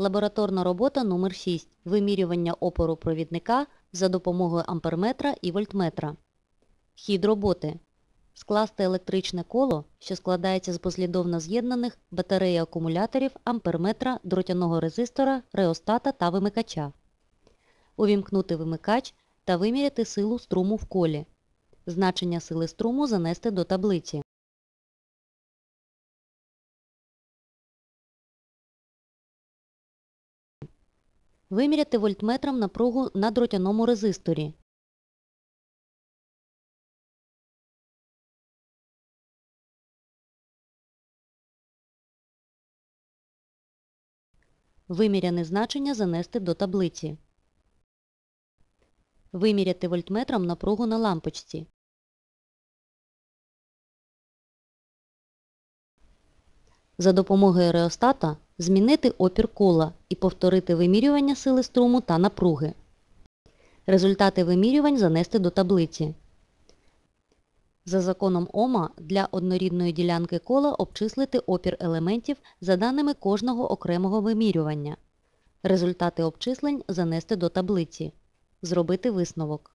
Лабораторна робота номер 6 Вимірювання опору провідника за допомогою амперметра і вольтметра. Хід роботи. Скласти електричне коло, що складається з послідовно з'єднаних батареї акумуляторів, амперметра, дротяного резистора, реостата та вимикача. Увімкнути вимикач та виміряти силу струму в колі. Значення сили струму занести до таблиці. Виміряти вольтметром напругу на дротяному резисторі. Виміряне значення занести до таблиці. Виміряти вольтметром напругу на лампочці. За допомогою реостата змінити опір кола і повторити вимірювання сили струму та напруги. Результати вимірювань занести до таблиці. За законом Ома для однорідної ділянки кола обчислити опір елементів за даними кожного окремого вимірювання. Результати обчислень занести до таблиці. Зробити висновок.